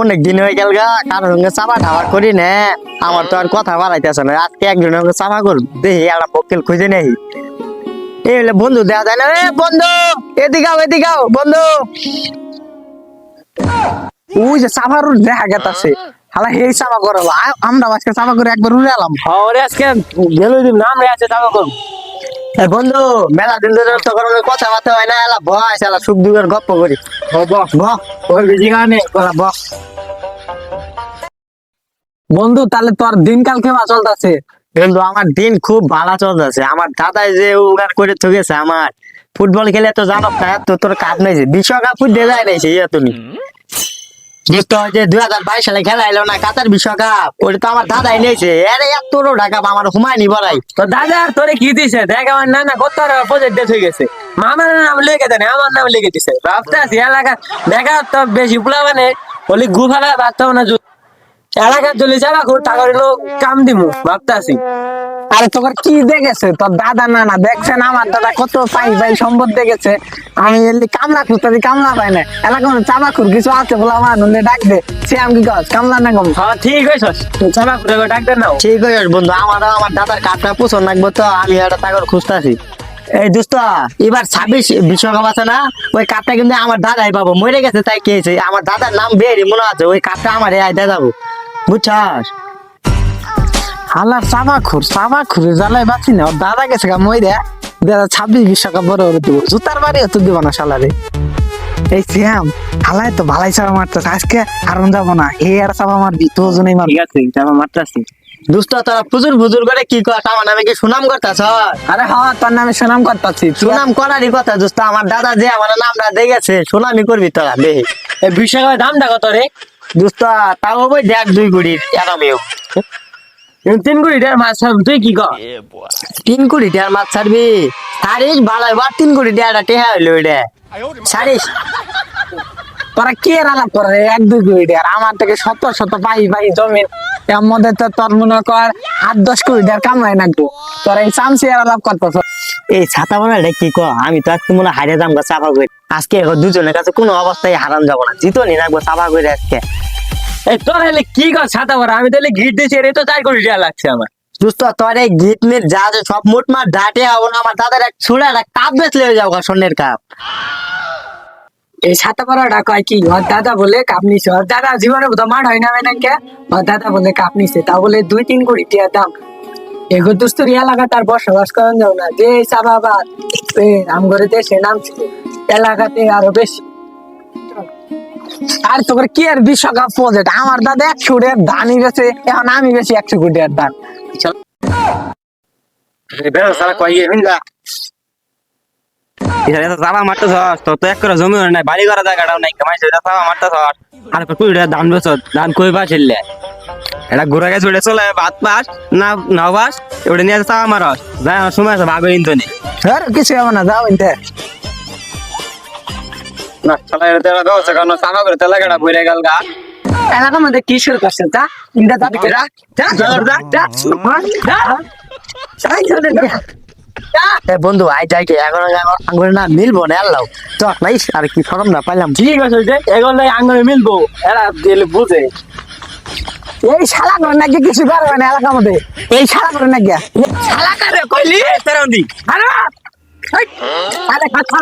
অনেক দিন হয়ে গেল গা, কারোর সঙ্গে চাপা ঠাবা করি না। আমার তো আর কথা বাড়াইতেছে না। আজকে একজনের সঙ্গে চাপা কর দেখি একটা বকেল খুঁজে নেই। এই হলে বন্ধু দেওয়া যায় না বন্ধু! এদিকে আও, এদিকে বন্ধু! ওই যে চাপার দেখা গেতাছে। হালা হেই চাপা করে। আমরা আজকে চাপা করে একবার উড়ে এলাম। ওরে আজকে গেল দিন নাম রে আছে কোন এ বন্ধু মেলা দিন ধরে তো কোনো কথাবার্তা হয় না এলা বস এলা সুখ দুঃখের গপ্প করি। বন্ধু তাহলে তোর দিনকাল কেমন চলতেছে? কিন্তু আমার দিন খুব ভালো চলতেছে। আমার দাদাই যে উড়ার করে থুকেছে আমার। ফুটবল খেলে তো জানো তো তোর কাজ নাই বিশ্বকাপ ফুটে যায় নাই সেই তুমি। আমার দাদাই নিয়েছে। আরে এত ঢাকা আমার হুমায়নি বলাই তো দাদা, তোরে কি দিছে? দেখ, আমার না না কত প্রজেক্ট ডেট হয়ে গেছে। মামার নাম লিখে দেন আমার নাম লিখে দিছে। ভাবতে দেখা তো বেশি পুলা মানে। বলি গুফালা না এলাকার চলে যাবা খুব টাকা হলো কাম দিমু ভাবতে আছি আরে তোর কি দেখেছে? তোর দাদা না না দেখছেন আমার দাদা কত পাই পাই সম্পদ দেখেছে। আমি এলি কামলা খুঁজতে কামলা পাই না এলাকা মনে চাপা খুর কিছু আছে বলে আমার নুনে ডাক দে। সে আমি কি কস কামলা না কম হ্যাঁ ঠিক হয়েছ। চাপা করে ডাক্তার নাও। ঠিক আছে বন্ধু আমার আমার দাদার কাপটা পছন্দ লাগবে তো আমি একটা তাগর খুঁজতেছি। এই দোস্ত এবার ছাব্বিশ বিশ্বকাপ আছে না? ওই কাপটা কিন্তু আমার দাদাই পাবো। মরে গেছে তাই কে হয়েছে? আমার দাদার নাম বেরি মনে আছে ওই কাপটা আমার দিয়ে যাব। বুঝছাস? হালার চাপা খুর চাপা খুরে জ্বালাই বাঁচি না। ওর দাদা গেছে গা মই দাদা ছাব্বিশ বড় করে দেবো। জুতার বাড়ি তো দিব না এই শ্যাম হালাই তো ভালাই চাপা মারতেছে। আজকে যাব না। হে আর চাপা মারবি তো জন্যই মারবি। ঠিক আছে চাপা মারতাছি। দোস্ত তোরা ফুজুর ফুজুর করে কি কর আমার নামে কি সুনাম করতেছ? আরে হ্যাঁ তোর নামে সুনাম করতেছি। সুনাম করারই কথা দোস্ত আমার দাদা যে আমার নামটা দেখেছে সুনামই করবি তোরা দেখি এই বিশ্বকাপের দামটা কত রে? দোস্ত তাও ওই দেখ দুই কোটি টাকা মেয়েও তিন কোটি টাকার মাছ ছাড়ব, তুই কি কর? তিন কোটি টাকার মাছ ছাড়বি। সারিস ভালো এবার তিন কোটি টাকাটা টেহা হইল ওইটা সারিস তোরা কে আলাপ করে এক দুই কোটি টাকার আমার থেকে শত শত পাই পাই জমিন। এর মধ্যে তো তোর মনে কর আট দশ কোটি টাকার কামাই নাকবো। তোরা এই চামচি আর আলাপ করতেছ। এই ছাতা বানাটা কি ক আমি তো আজকে মনে হারিয়ে যাব চাপা করে। আজকে এখন দুজনের কাছে কোনো অবস্থায় হারান যাব না। জিতো নি রাখব চাপা করে আজকে। এই তোর হলে কি কর ছাতা ভরা আমি তাহলে গিট দিয়েছি এর তো চার কোটি টাকা লাগছে আমার। দুস্ত তোর এই গীত মিট যা সব মোট মার ডাটে হব না আমার দাদার এক ছুড়ে একটা কাপ বেচলে হয়ে যাব স্বর্ণের কাপ। এই সাতা পাড়াটা কয় কি? ওর দাদা বলে কাপ নিছে। ওর দাদা, জীবনে বোধ মাঠ হয় না না কে ওর দাদা বলে কাপ নিছে। তা বলে দুই তিন কোটি টাকা দাম। এগো দুস্তরি এলাকা, তার বসবাস করেন যাও না। যে সাবাবাদ আম করে দেশে নাম এলাকাতে আরও বেশি। আর তোর কি আর বিশ্বকাপ প্রজেক্ট আমার দাদা একশো টাকার ধানই গেছে এখন আমি বেশি একশো কোটি টাকার ধান। সারা কয় হিন্দা চাপা মারতে ধর তোর তো এক করে জমি নাই বাড়ি করা জায়গাটাও নাই কামাই সেটা চাপা মারতে ধর আর কুড়ি টাকা ধান বেচ ধান কই পাস এলে এটা ঘুরে গেছে ওটা চলে ভাত পাস না না পাস ওটা নিয়ে চাপা মারস যাই আমার সময় আছে ভাবে ইন্দ নেই আর কিছু হবে না যাও ইনতে না চলে এটা তেলা দোষ কারণ চাপা করে তেলা গাড়া বইরে গেল গা এলাকার মধ্যে কি শুরু করছে তা ইন্দা যা যা যা যা যা যা বন্ধু আই যাই কি এখন আঙ্গুর না মিলবো না আল্লাহ তো নাই আর কি সরম না পাইলাম। ঠিক আছে যে এখন নাই আঙ্গুরে মিলবো এরা দিলে বুঝে। এই শালা করে নাকি কিছু পারবে না এলাকার মধ্যে এই শালা করে নাকি? শালা করে কইলি? তেরন্দি আরে আরে খা খা